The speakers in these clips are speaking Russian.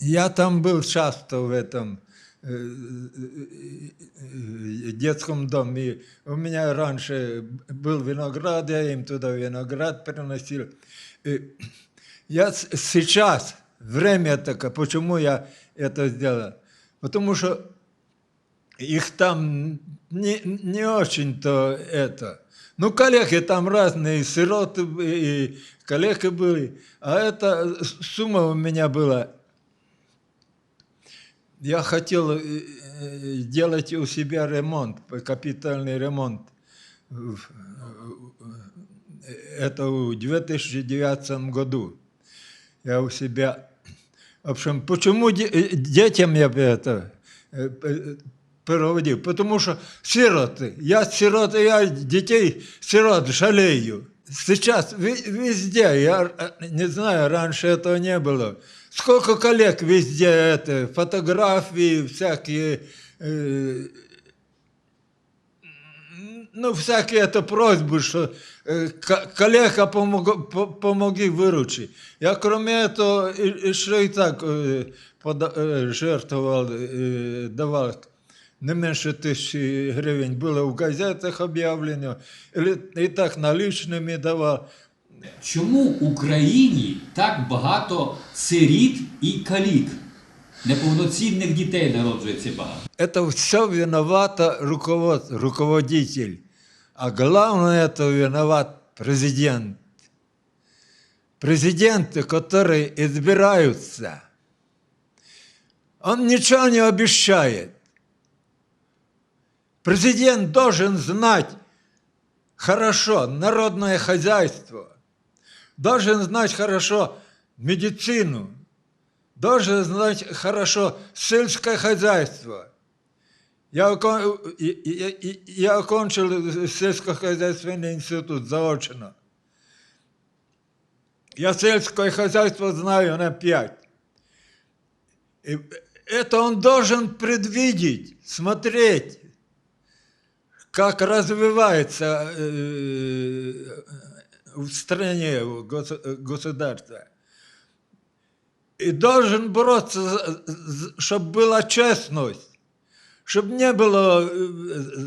Я там был часто в этом э, э, э, детском доме. У меня раньше был виноград, я им туда виноград приносил. Я сейчас, время такое, почему я это сделал? Потому что их там не, не очень-то это. Ну, коллеги там разные, сироты и коллеги были. А эта сумма у меня была. Я хотел э, э, делать у себя ремонт, капитальный ремонт. Э, Это в 2009 году. Я у себя... В общем, почему де- детям я это проводил? Потому что сироты. Я сироты, я детей сирот жалею. Сейчас везде, я э, не знаю, раньше этого не было. Сколько коллег везде это, фотографии всякие, э, ну, всякие это просьбы, что э, ко- коллега помог, по- помоги выручить. Я кроме этого еще и так э, пода- э, жертвовал, э, давал не меньше тысячи гривен. Было в газетах объявлено, или и так наличными давал. Чому в Україні так багато сиріт і калік? Неповноцінних дітей народжується багато. Это все виновата руковод, руководитель. А главное, это виноват президент. Президенты, которые избираются, он ничего не обещает. Президент должен знать хорошо народное хозяйство, должен знать хорошо медицину, должен знать хорошо сельское хозяйство. Я, окон- и- и- я окончил сельскохозяйственный институт заочно. Я сельское хозяйство знаю на пять. И это он должен предвидеть, смотреть, как развивается э, в стране в гос- государство. И должен бороться, чтобы была честность, чтобы не было э,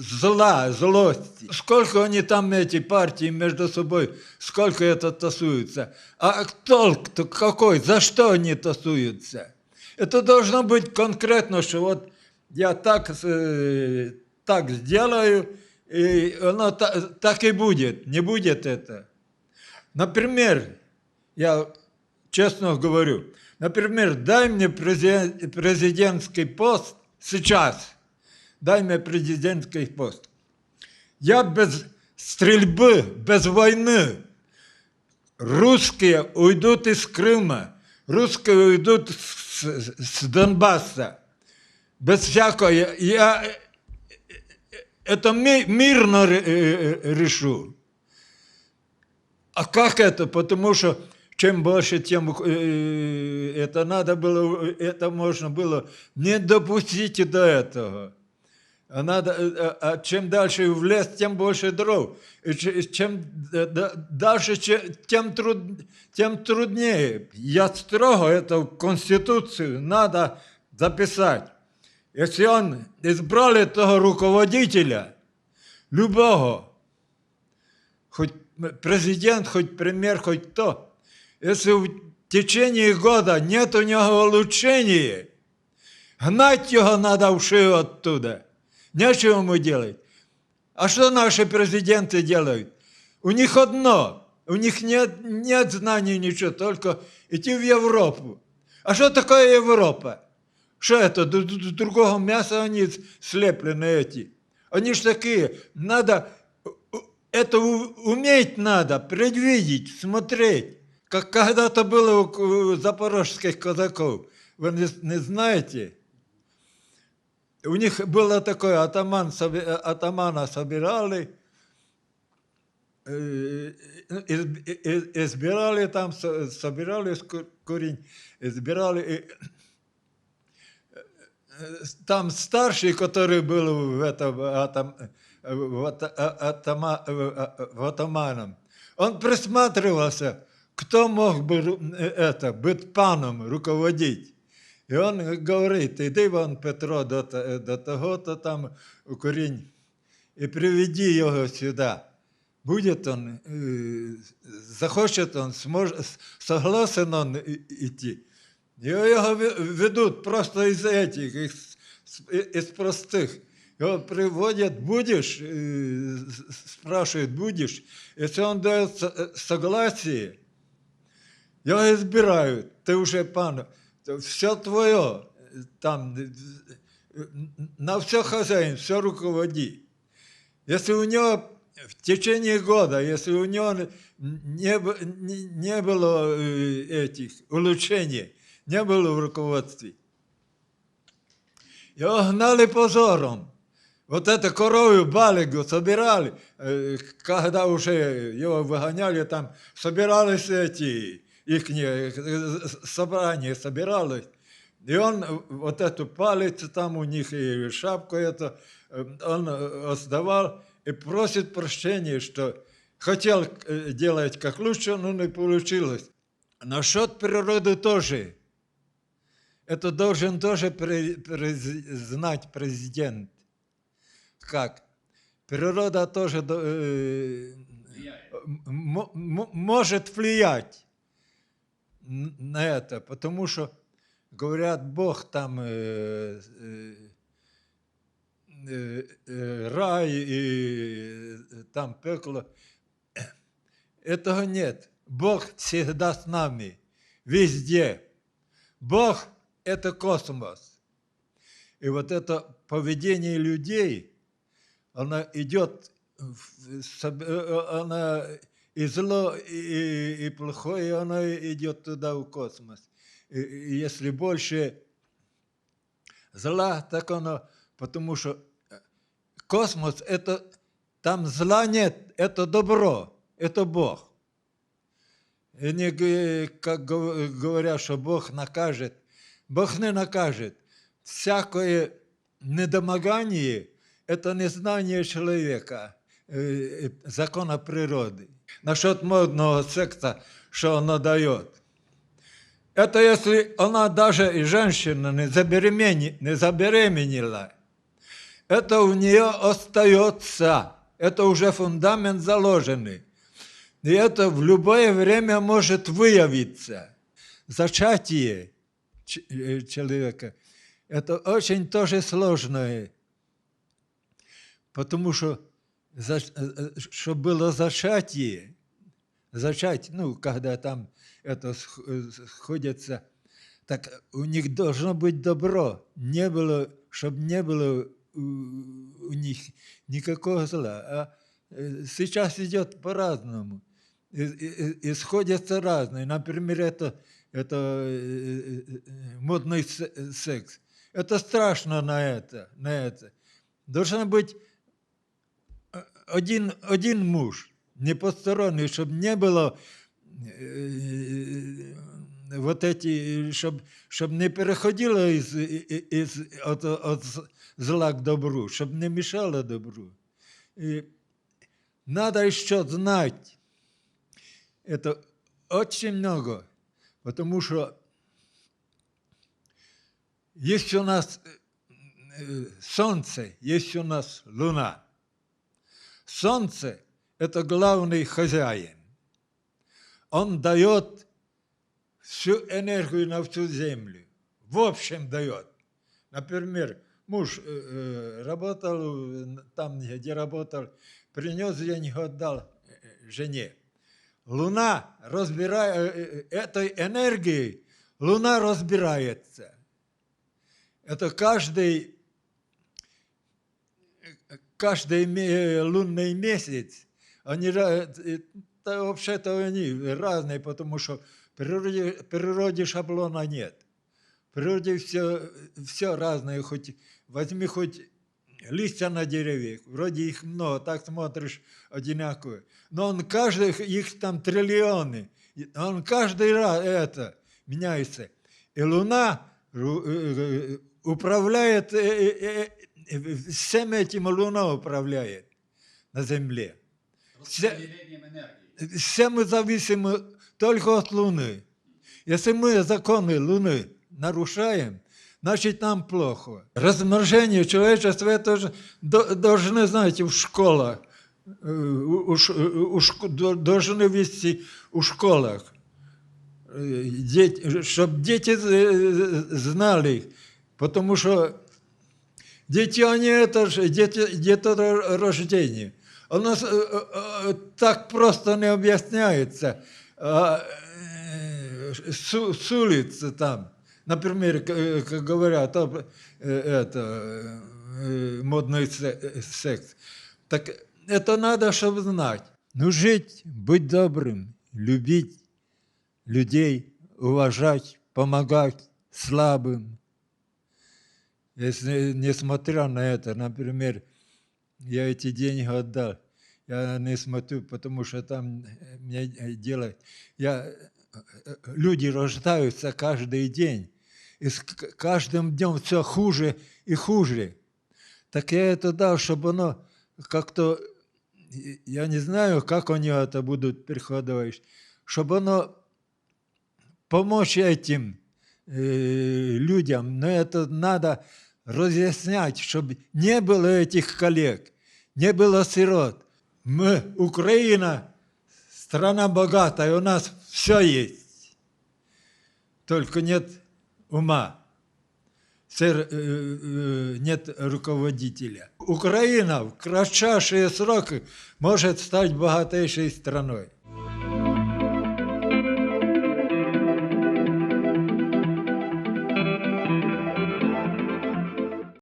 зла, злости. Сколько они там, эти партии, между собой, сколько это тасуются. А толк-то какой, за что они тасуются? Это должно быть конкретно, что вот я так, э, так сделаю, и оно та- так и будет. Не будет это. Например, я честно говорю, например, дай мне президент- президентский пост сейчас, дай мне президентский пост. Я без стрельбы, без войны. Русские уйдут из Крыма, русские уйдут с, с Донбасса. Без всякого. Я это ми- мирно ре- э, э, решу. А как это? Потому что чем больше, тем э, это надо было, это можно было не допустить до этого. А, надо, э, а- а чем дальше в лес, тем больше дров. И че- чем э, да- дальше, тем, труд, тем труднее. Я строго это в Конституцию надо записать. Если он избрали того руководителя, любого, хоть президент, хоть премьер, хоть кто, если в течение года нет у него улучшения, гнать его надо в шею оттуда. Нечего ему делать. А что наши президенты делают? У них одно, у них нет, нет знаний ничего, только идти в Европу. А что такое Европа? Что это? Другого мяса они слеплены эти. Они ж такие. Надо, это уметь надо, предвидеть, смотреть. Как когда-то было у запорожских казаков. Вы не, не знаете? У них было такое, атаман, э, атамана собирали, э, из- из- избирали там, со- собирали курень, избирали, там старший, который был в этом атом, в, ата- а- атома- в- в атаманом, он присматривался, кто мог бы ру- э, это, быть паном, руководить. И он говорит, иди вон, Петро, до, т- до того-то там у корінь, и приведи его сюда. Будет он, э, захочет он, сможет, согласен он и- идти. Его ве- ведут просто из этих, из, из простых. Его приводят, будешь, спрашивают, будешь. Если он дает со- согласие, его избирают, ты уже пан, все твое, там, на все хозяин, все руководи. Если у него в течение года, если у него не, не, не было этих улучшений, не было в руководстве, его гнали позором. Вот это корову балигу собирали, когда уже его выгоняли, там собирались эти, их собрания собиралось. И он вот эту палец там у них и шапку эту, э, он сдавал и просит прощения, что хотел делать как лучше, но не получилось. Насчет природы тоже. Это должен тоже знать президент. Как? Природа тоже э, может влиять на это, потому что говорят, Бог там э, э, э, рай и э, там пекло. Этого нет. Бог всегда с нами, везде. Бог – это космос. И вот это поведение людей, оно идет, соб- э, оно и зло, и, и плохое, оно идет туда, в космос. И, и если больше зла, так оно, потому что э, космос – это, там зла нет, это добро, это Бог. И не как гов- говорят, что Бог накажет. Бог не накажет. Всякое недомогание – это незнание человека, э, э, закона природы. Насчет модного секса, что оно дает. Это если она даже и женщина не, заберемени- не забеременела, это у нее остается. Это уже фундамент заложенный. И это в любое время может выявиться. Зачатие человека – это очень тоже сложное, потому что э, э, чтобы было зачатие, зачать, ну, когда там это сх- э, сходятся, так у них должно быть добро, не было, чтобы не было у, них никакого зла. А э, сейчас идет по-разному. И, и- разные. Например, это, это э, э, э, модный се- секс. Это страшно на это, на это. Должен быть один, один муж, не посторонний, чтобы не было вот эти, чтобы чтоб не переходило из, из, от, от зла к добру, чтобы не мешало добру. И надо еще знать, это очень много, потому что есть у нас э, э, солнце, есть у нас луна. Солнце – это главный хозяин. Он дает всю энергию на всю землю. В общем дает. Например, муж э, работал там, где работал, принес деньги, отдал жене. Луна разбирает, э, э, этой энергией Луна разбирается. Это каждый, э, каждый лунный месяц, они, э, вообще-то они разные, потому что в природе, природе шаблона нет. В природе все, все разное, хоть возьми хоть листья на деревьях, вроде их много, так смотришь, одинаковые. Но он каждый, их там триллионы, и он каждый раз это меняется. И Луна ру- э, э, управляет, э, э, э, всем этим Луна управляет на Земле. Розподіленням енергії. Все мы зависимы только от Луны. Если мы законы Луны нарушаем, значит нам плохо. Размножение человечества это же до- должны, знаете, в школах, у- у у должны вести у школах, чтобы дети знали, потому что дети, они это же, дети, деторождение. У нас э, э, э, так просто не объясняется. А, с, с улицы там, например, к- э, как говорят, э, это, э, модный се- секс. Так это надо, чтобы знать. Ну, жить, быть добрым, любить людей, уважать, помогать слабым. Если, несмотря на это, например, я эти деньги отдал, я не смотрю, потому что там мне дело, я, люди рождаются каждый день, и с каждым днем все хуже и хуже. Так я это дал, чтобы оно как-то, я не знаю, как они это будут переходовать, чтобы оно помочь этим э, людям, но это надо разъяснять, чтобы не было этих коллег, не было сирот. Мы, Украина, страна богатая, у нас все есть, только нет ума, сер- э, э, нет руководителя. Украина в кратчайшие сроки может стать богатейшей страной.